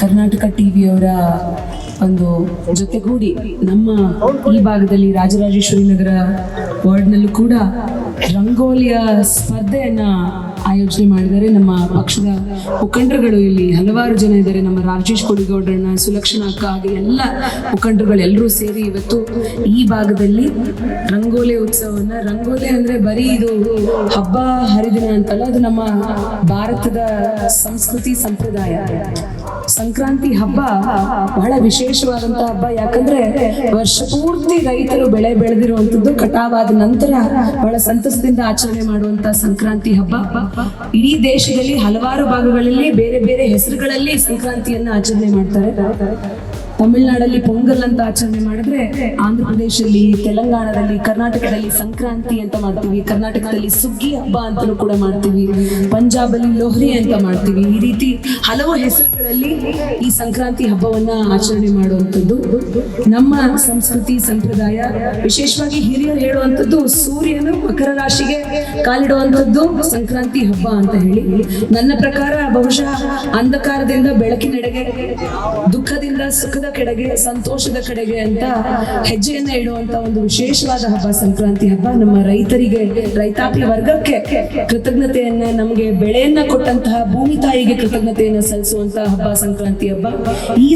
ಕರ್ನಾಟಕ ಟಿವಿಯವರ ಒಂದು ಜೊತೆಗೂಡಿ ನಮ್ಮ ಈ ಭಾಗದಲ್ಲಿ ರಾಜರಾಜೇಶ್ವರಿ ನಗರ ವಾರ್ಡ್ನಲ್ಲೂ ಕೂಡ ರಂಗೋಲಿಯ ಸ್ಪರ್ಧೆಯನ್ನ ಆಯೋಜನೆ ಮಾಡಿದ್ದಾರೆ. ನಮ್ಮ ಪಕ್ಷದ ಮುಖಂಡರುಗಳು ಇಲ್ಲಿ ಹಲವಾರು ಜನ ಇದ್ದಾರೆ. ನಮ್ಮ ರಾಜೇಶ್ ಕೊಡಿಗೌಡ್ರನ್ನ, ಸುಲಕ್ಷಣ ಅಕ್ಕ ಹಾಗೆ ಎಲ್ಲ ಮುಖಂಡರುಗಳು ಎಲ್ಲರೂ ಸೇರಿ ಇವತ್ತು ಈ ಭಾಗದಲ್ಲಿ ರಂಗೋಲಿ ಉತ್ಸವವನ್ನ, ರಂಗೋಲಿ ಅಂದ್ರೆ ಬರೀ ಇದು ಹಬ್ಬ, ಹರಿದಿನ ಅಂತಲ್ಲ, ಅದು ನಮ್ಮ ಭಾರತದ ಸಂಸ್ಕೃತಿ ಸಂಪ್ರದಾಯ. ಸಂಕ್ರಾಂತಿ ಹಬ್ಬ ಬಹಳ ವಿಶೇಷವಾದಂತಹ ಹಬ್ಬ. ಯಾಕಂದ್ರೆ ವರ್ಷ ಪೂರ್ತಿ ರೈತರು ಬೆಳೆ ಬೆಳೆದಿರುವಂತದ್ದು ಕಟಾವಾದ ನಂತರ ಬಹಳ ಸಂತಸದಿಂದ ಆಚರಣೆ ಮಾಡುವಂತ ಸಂಕ್ರಾಂತಿ ಹಬ್ಬ. ಇಡೀ ದೇಶದಲ್ಲಿ ಹಲವಾರು ಭಾಗಗಳಲ್ಲಿ ಬೇರೆ ಬೇರೆ ಹೆಸರುಗಳಲ್ಲಿ ಸಂಕ್ರಾಂತಿಯನ್ನ ಆಚರಣೆ ಮಾಡ್ತಾರೆ. ತಮಿಳುನಾಡಲ್ಲಿ ಪೊಂಗಲ್ ಅಂತ ಆಚರಣೆ ಮಾಡಿದ್ರೆ ಆಂಧ್ರ ಪ್ರದೇಶದಲ್ಲಿ ತೆಲಂಗಾಣದಲ್ಲಿ, ಕರ್ನಾಟಕದಲ್ಲಿ ಸಂಕ್ರಾಂತಿ ಅಂತ ಮಾಡ್ತೀವಿ. ಕರ್ನಾಟಕದಲ್ಲಿ ಸುಗ್ಗಿ ಹಬ್ಬ ಅಂತಲೂ ಕೂಡ ಮಾಡ್ತೀವಿ. ಪಂಜಾಬ್ ಅಲ್ಲಿ ಲೋಹ್ರಿ ಅಂತ ಮಾಡ್ತೀವಿ. ಈ ರೀತಿ ಹಲವು ಹೆಸರುಗಳಲ್ಲಿ ಈ ಸಂಕ್ರಾಂತಿ ಹಬ್ಬವನ್ನ ಆಚರಣೆ ಮಾಡುವಂಥದ್ದು. ನಮ್ಮ ಸಂಸ್ಕೃತಿ ಸಂಪ್ರದಾಯ, ವಿಶೇಷವಾಗಿ ಹಿರಿಯರು ಹೇಳುವಂಥದ್ದು ಸೂರ್ಯನು ಮಕರ ರಾಶಿಗೆ ಕಾಲಿಡುವಂಥದ್ದು ಸಂಕ್ರಾಂತಿ ಹಬ್ಬ ಅಂತ ಹೇಳಿ. ನನ್ನ ಪ್ರಕಾರ ಬಹುಶಃ ಅಂಧಕಾರದಿಂದ ಬೆಳಕಿನೆಡೆಗೆ, ದುಃಖದಿಂದ ಸುಖದ ಕಡೆಗೆ, ಸಂತೋಷದ ಕಡೆಗೆ ಅಂತ ಹೆಜ್ಜೆಯನ್ನ ಇಡುವಂತ ಒಂದು ವಿಶೇಷವಾದ ಹಬ್ಬ, ಸಂಕ್ರಾಂತಿ ಹಬ್ಬ. ನಮ್ಮ ರೈತರಿಗೆ, ರೈತಾಪಿ ವರ್ಗಕ್ಕೆ ಕೃತಜ್ಞತೆಯನ್ನ, ನಮಗೆ ಬೆಳೆಯನ್ನ ಕೊಟ್ಟಂತಹ ಭೂಮಿ ತಾಯಿಗೆ ಕೃತಜ್ಞತೆಯನ್ನ ಸಲ್ಲಿಸುವಂತಹ ಹಬ್ಬ, ಸಂಕ್ರಾಂತಿ ಹಬ್ಬ. ಈ